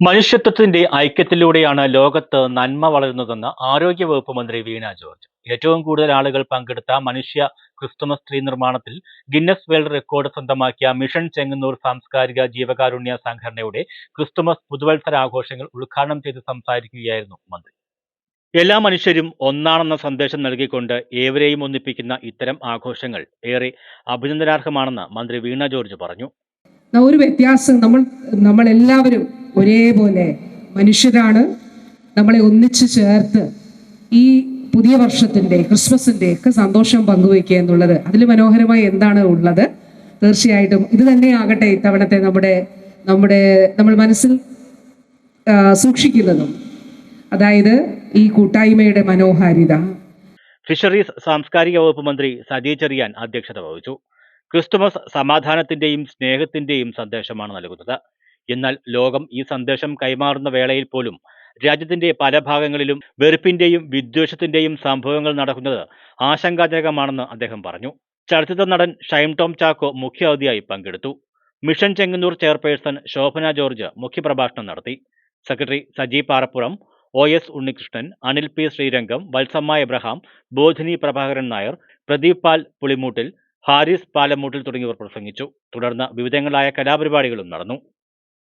മനുഷ്യത്വത്തിന്റെ ഐക്യത്തിലൂടെയാണ് ലോകത്ത് നന്മ വളരുന്നതെന്ന് ആരോഗ്യവകുപ്പ് മന്ത്രി വീണ ജോർജ്. ഏറ്റവും കൂടുതൽ ആളുകൾ പങ്കെടുത്ത മനുഷ്യ ക്രിസ്തുമസ് ട്രീ നിർമ്മാണത്തിൽ ഗിന്നസ് വേൾഡ് റെക്കോർഡ് സ്വന്തമാക്കിയ മിഷൻ ചെങ്ങന്നൂർ സാംസ്കാരിക ജീവകാരുണ്യ സംഘടനയുടെ ക്രിസ്തുമസ് പുതുവത്സര ആഘോഷങ്ങൾ ഉദ്ഘാടനം ചെയ്ത് സംസാരിക്കുകയായിരുന്നു മന്ത്രി. എല്ലാ മനുഷ്യരും ഒന്നാണെന്ന സന്ദേശം നൽകിക്കൊണ്ട് ഏവരെയും ഒന്നിപ്പിക്കുന്ന ഇത്തരം ആഘോഷങ്ങൾ ഏറെ അഭിനന്ദനാർഹമാണെന്ന് മന്ത്രി വീണ ജോർജ് പറഞ്ഞു. ഒരു വ്യത്യാസം നമ്മൾ നമ്മളെല്ലാവരും ഒരേപോലെ മനുഷ്യരാണ് നമ്മളെ ഒന്നിച്ചു ചേർത്ത് ഈ പുതിയ വർഷത്തിന്റെ ക്രിസ്മസിന്റെ ഒക്കെ സന്തോഷം പങ്കുവയ്ക്കുക എന്നുള്ളത്. അതിൽ മനോഹരമായി എന്താണ് ഉള്ളത്? തീർച്ചയായിട്ടും ഇത് തന്നെയാകട്ടെ ഇത്തവണത്തെ നമ്മുടെ നമ്മുടെ നമ്മൾ മനസ്സിൽ സൂക്ഷിക്കുന്നതും. അതായത് ഈ കൂട്ടായ്മയുടെ മനോഹാരിത. ഫിഷറീസ് സാംസ്കാരിക വകുപ്പ് മന്ത്രി സജി ചെറിയാൻ അധ്യക്ഷത വഹിച്ചു. ക്രിസ്തുമസ് സമാധാനത്തിന്റെയും സ്നേഹത്തിന്റെയും സന്ദേശമാണ് നൽകുന്നത്. എന്നാൽ ലോകം ഈ സന്ദേശം കൈമാറുന്ന വേളയിൽ പോലും രാജ്യത്തിന്റെ പല ഭാഗങ്ങളിലും വെറുപ്പിന്റെയും വിദ്വേഷത്തിന്റെയും സംഭവങ്ങൾ നടക്കുന്നത് ആശങ്കാജനകമാണെന്ന് അദ്ദേഹം പറഞ്ഞു. ചലച്ചിത്ര നടൻ ഷൈം ടോം ചാക്കോ മുഖ്യാതിഥിയായി പങ്കെടുത്തു. Mission Chengannur chairperson Shobhana George മുഖ്യപ്രഭാഷണം നടത്തി. Secretary Saji Parappuram O S Unnikrishnan Anil P. Srirangam Valsamma Abraham Bodhini Prabhakaran Nair Pradeep Pal Pulimoottil Harris പാലമൂട്ടിൽ തുടങ്ങിയവർ പ്രസംഗിച്ചു. തുടർന്ന് വിവിധങ്ങളായ കലാപരിപാടികളും നടന്നു.